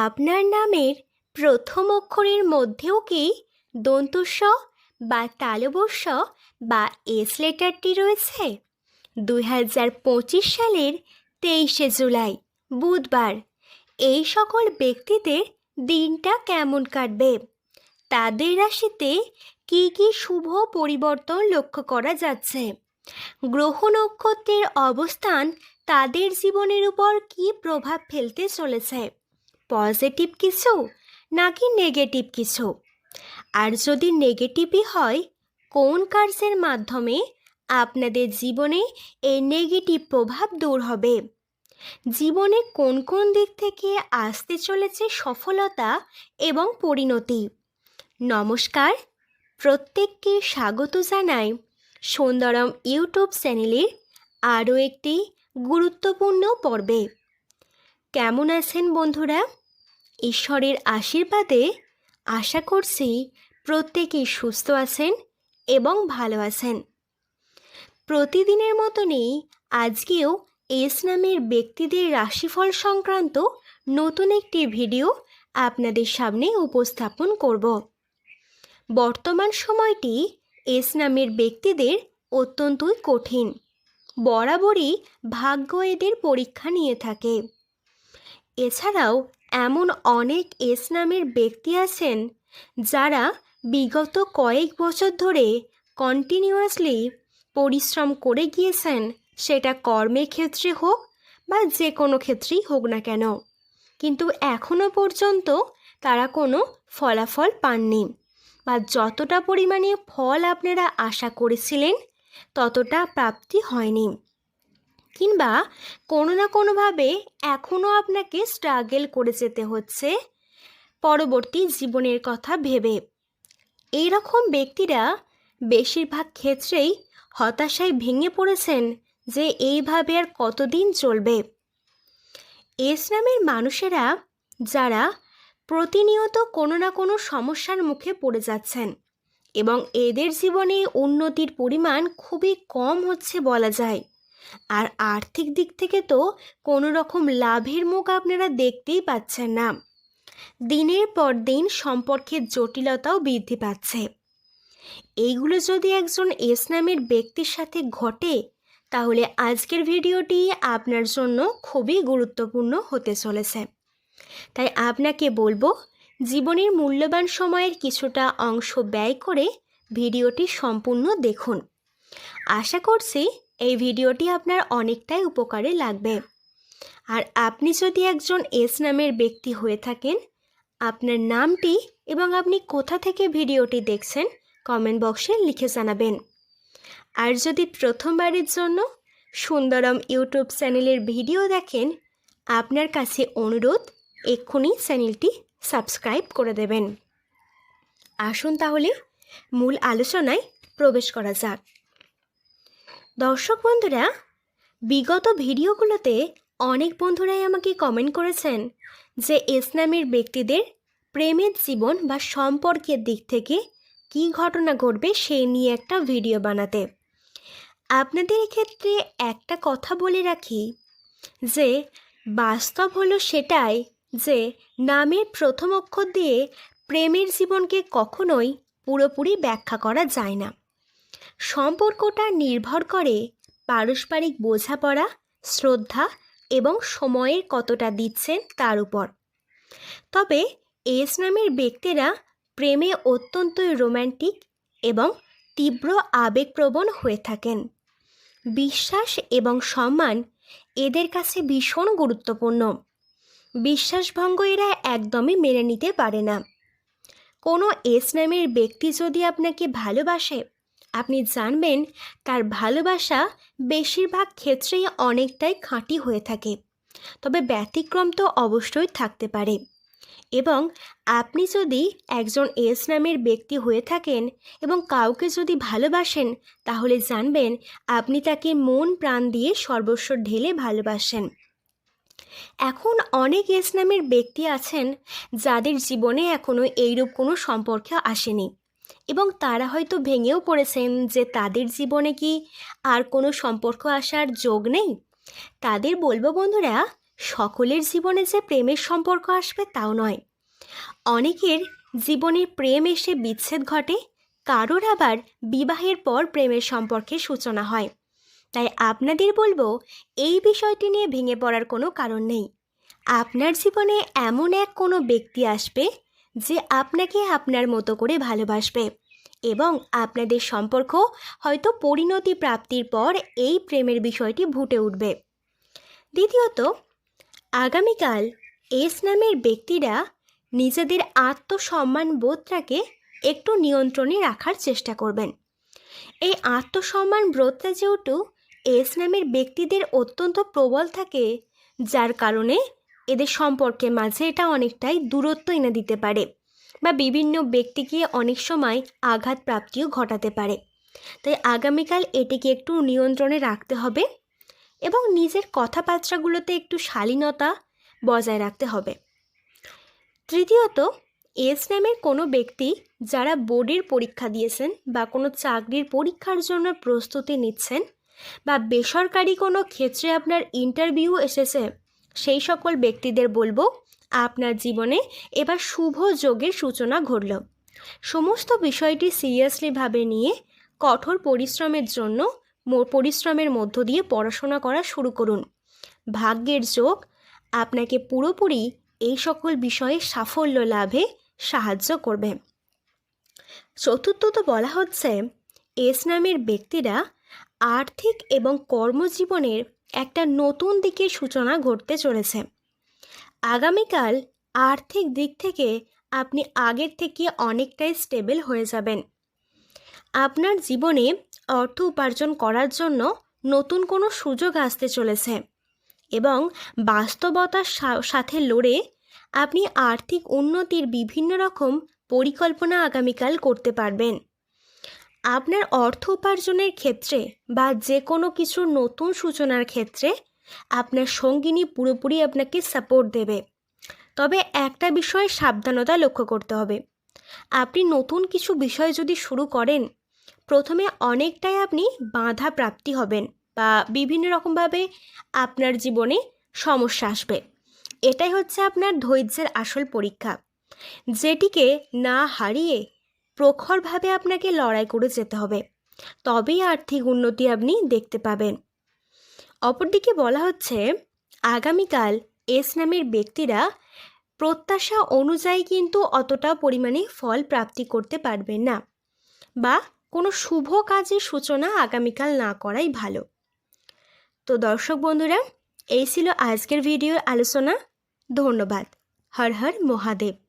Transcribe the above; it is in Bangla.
আপনার নামের প্রথম অক্ষরের মধ্যেও কি দন্তস্ব বা তালবস্য বা এস লেটারটি রয়েছে? দুই হাজার পঁচিশ সালের তেইশে জুলাই, বুধবার। এই সকল ব্যক্তিদের দিনটা কেমন কাটবে? তাদের রাশিতে কি কি শুভ পরিবর্তন লক্ষ্য করা যাচ্ছে? গ্রহ নক্ষত্রের অবস্থান তাদের জীবনের উপর কি প্রভাব ফেলতে চলেছে? পজিটিভ কিছু নাকি নেগেটিভ কিছু? আর যদি নেগেটিভই হয়, কোন কার্যের মাধ্যমে আপনাদের জীবনে এই নেগেটিভ প্রভাব দূর হবে? জীবনে কোন কোন দিক থেকে আসতে চলেছে সফলতা এবং পরিণতি? নমস্কার, প্রত্যেককে স্বাগত জানাই সুন্দরম ইউটিউব চ্যানেলের আরও একটি গুরুত্বপূর্ণ পর্বে। কেমন আছেন বন্ধুরা? ঈশ্বরের আশীর্বাদে আশা করছি প্রত্যেকেই সুস্থ আছেন এবং ভালো আছেন। প্রতিদিনের মতনই আজকেও এস নামের ব্যক্তিদের রাশিফল সংক্রান্ত নতুন একটি ভিডিও আপনাদের সামনে উপস্থাপন করব। বর্তমান সময়টি এস নামের ব্যক্তিদের অত্যন্তই কঠিন। বরাবরই ভাগ্য এদের পরীক্ষা নিয়ে থাকে। এছাড়াও এমন অনেক এস নামের ব্যক্তি আছেন যারা বিগত কয়েক বছর ধরে কন্টিনিউয়াসলি পরিশ্রম করে গিয়েছেন, সেটা কর্মের ক্ষেত্রে হোক বা যে কোনো ক্ষেত্রেই হোক না কেন। কিন্তু এখনও পর্যন্ত তারা কোনো ফলাফল পাননি বা যতটা পরিমাণে ফল আপনারা আশা করেছিলেন, ততটা প্রাপ্তি হয়নি। কিংবা কোনো না কোনোভাবে এখনও আপনাকে স্ট্রাগেল করে যেতে হচ্ছে। পরবর্তী জীবনের কথা ভেবে। এই রকম ব্যক্তিরা বেশিরভাগ ক্ষেত্রেই হতাশায় ভেঙে পড়েছেন যে এইভাবে আর কতদিন চলবে। এস নামের মানুষেরা যারা প্রতিনিয়ত কোনো না কোনো সমস্যার মুখে পড়ে যাচ্ছেন এবং এদের জীবনে উন্নতির পরিমাণ খুবই কম হচ্ছে বলা যায়। আর আর্থিক দিক থেকে তো কোনো রকম লাভের মুখ আপনারা দেখতেই পাচ্ছেন না। দিনের পর দিন সম্পর্কের জটিলতাও বৃদ্ধি পাচ্ছে। এইগুলো যদি একজন এস নামের ব্যক্তির সাথে ঘটে, তাহলে আজকের ভিডিওটি আপনার জন্য খুবই গুরুত্বপূর্ণ হতে চলেছে। তাই আপনাকে বলব, জীবনের মূল্যবান সময়ের কিছুটা অংশ ব্যয় করে ভিডিওটি সম্পূর্ণ দেখুন। আশা করছি এই ভিডিওটি আপনার অনেকটাই উপকারে লাগবে। আর আপনি যদি একজন এস নামের ব্যক্তি হয়ে থাকেন, আপনার নামটি এবং আপনি কোথা থেকে ভিডিওটি দেখছেন কমেন্ট বক্সে লিখে জানাবেন। আর যদি প্রথমবারের জন্য সুন্দরম ইউটিউব চ্যানেলের ভিডিও দেখেন, আপনার কাছে অনুরোধ, এক্ষুনি চ্যানেলটি সাবস্ক্রাইব করে দেবেন। আসুন তাহলে মূল আলোচনায় প্রবেশ করা যাক। দর্শক বন্ধুরা, বিগত ভিডিওগুলোতে অনেক বন্ধুরাই আমাকে কমেন্ট করেছেন যে ইসলামের ব্যক্তিদের প্রেমের জীবন বা সম্পর্কের দিক থেকে কী ঘটনা ঘটবে সেই নিয়ে একটা ভিডিও বানাতে। আপনাদের ক্ষেত্রে একটা কথা বলে রাখি যে, বাস্তব হলো সেটাই যে, নামের প্রথম অক্ষর দিয়ে প্রেমের জীবনকে কখনোই পুরোপুরি ব্যাখ্যা করা যায় না। সম্পর্কটা নির্ভর করে পারস্পরিক বোঝাপড়া, শ্রদ্ধা এবং সময়ের কতটা দিচ্ছেন তার উপর। তবে এস নামের ব্যক্তিরা প্রেমে অত্যন্তই রোম্যান্টিক এবং তীব্র আবেগপ্রবণ হয়ে থাকেন। বিশ্বাস এবং সম্মান এদের কাছে ভীষণ গুরুত্বপূর্ণ। বিশ্বাসভঙ্গ এরা একদমই মেনে নিতে পারে না। কোনো এস নামের ব্যক্তি যদি আপনাকে ভালোবাসে আপনি জানবেন তার ভালোবাসা বেশিরভাগ ক্ষেত্রেই অনেকটাই খাঁটি হয়ে থাকে। তবে ব্যতিক্রম তো অবশ্যই থাকতে পারে। এবং আপনি যদি একজন এস নামের ব্যক্তি হয়ে থাকেন এবং কাউকে যদি ভালোবাসেন, তাহলে জানবেন আপনি তাকে মন প্রাণ দিয়ে সর্বস্ব ঢেলে ভালোবাসেন। এখন অনেক এস নামের ব্যক্তি আছেন যাদের জীবনে এখনও এইরূপ কোনো সম্পর্কে আসেনি। এবং তারা হয়তো ভেঙেও পড়েছেন যে তাদের জীবনে কি আর কোনো সম্পর্ক আসার যোগ নেই। তাদের বলব বন্ধুরা, সকলের জীবনে যে প্রেমের সম্পর্ক আসবে তাও নয়। অনেকের জীবনে প্রেম এসে বিচ্ছেদ ঘটে, কারোর আবার বিবাহের পর প্রেমের সম্পর্কে সূচনা হয়। তাই আপনাদের বলব, এই বিষয়টি নিয়ে ভেঙে পড়ার কোনো কারণ নেই। আপনার জীবনে এমন এক কোনো ব্যক্তি আসবে যে আপনাকে আপনার মতো করে ভালোবাসবে এবং আপনাদের সম্পর্ক হয়তো পরিণতি প্রাপ্তির পর এই প্রেমের বিষয়টি ফুটে উঠবে। দ্বিতীয়ত, আগামীকাল এস নামের ব্যক্তিরা নিজেদের আত্মসম্মান বোধটাকে একটু নিয়ন্ত্রণে রাখার চেষ্টা করবেন। এই আত্মসম্মান বোধটা যেহেতু এস নামের ব্যক্তিদের অত্যন্ত প্রবল থাকে, যার কারণে এদের সম্পর্কের মাঝে এটা অনেকটাই দূরত্ব এনে দিতে পারে বা বিভিন্ন ব্যক্তিকে অনেক সময় আঘাত প্রাপ্তিও ঘটাতে পারে। তাই আগামীকাল এটিকে একটু নিয়ন্ত্রণে রাখতে হবে এবং নিজের কথাবার্তাগুলোতে একটু শালীনতা বজায় রাখতে হবে। তৃতীয়ত এস নামের কোনো ব্যক্তি যারা বোর্ডের পরীক্ষা দিয়েছেন বা কোনো চাকরির পরীক্ষার জন্য প্রস্তুতি নিচ্ছেন বা বেসরকারি কোনো ক্ষেত্রে আপনার ইন্টারভিউ এসেছে সেই সকল ব্যক্তিদের বলব, আপনার জীবনে এবার শুভ যোগের সূচনা ঘটল। সমস্ত বিষয়টি সিরিয়াসলিভাবে নিয়ে কঠোর পরিশ্রমের জন্য পরিশ্রমের মধ্য দিয়ে পড়াশোনা করা শুরু করুন। ভাগ্যের যোগ আপনাকে পুরোপুরি এই সকল বিষয়ে সাফল্য লাভে সাহায্য করবে। চতুর্থত বলা হচ্ছে, এস নামের ব্যক্তিরা আর্থিক এবং কর্মজীবনের একটা নতুন দিকের সূচনা ঘটতে চলেছে। আগামীকাল আর্থিক দিক থেকে আপনি আগের থেকে অনেকটাই স্টেবল হয়ে যাবেন। আপনার জীবনে অর্থ উপার্জন করার জন্য নতুন কোনো সুযোগ আসতে চলেছে এবং বাস্তবতার সাথে লড়ে আপনি আর্থিক উন্নতির বিভিন্ন রকম পরিকল্পনা আগামীকাল করতে পারবেন। আপনার অর্থ উপার্জনের ক্ষেত্রে বা যে কোনো কিছুর নতুন সূচনার ক্ষেত্রে আপনার সঙ্গিনী পুরোপুরি আপনাকে সাপোর্ট দেবে। তবে একটা বিষয়ে সাবধানতা লক্ষ্য করতে হবে। আপনি নতুন কিছু বিষয় যদি শুরু করেন, প্রথমে অনেকটাই আপনি বাধা প্রাপ্তি হবেন বা বিভিন্ন রকমভাবে আপনার জীবনে সমস্যা আসবে। এটাই হচ্ছে আপনার ধৈর্যের আসল পরীক্ষা। যেটিকে না হারিয়ে প্রখরভাবে আপনাকে লড়াই করে যেতে হবে। তবেই আর্থিক উন্নতি আপনি দেখতে পাবেন। অপরদিকে বলা হচ্ছে, আগামীকাল এস নামের ব্যক্তিরা প্রত্যাশা অনুযায়ী কিন্তু অতটা পরিমাণে ফল প্রাপ্তি করতে পারবেন না বা কোনো শুভ কাজের সূচনা আগামীকাল না করাই ভালো। তো দর্শক বন্ধুরা, এই ছিল আজকের ভিডিওর আলোচনা। ধন্যবাদ। হর হর মহাদেব।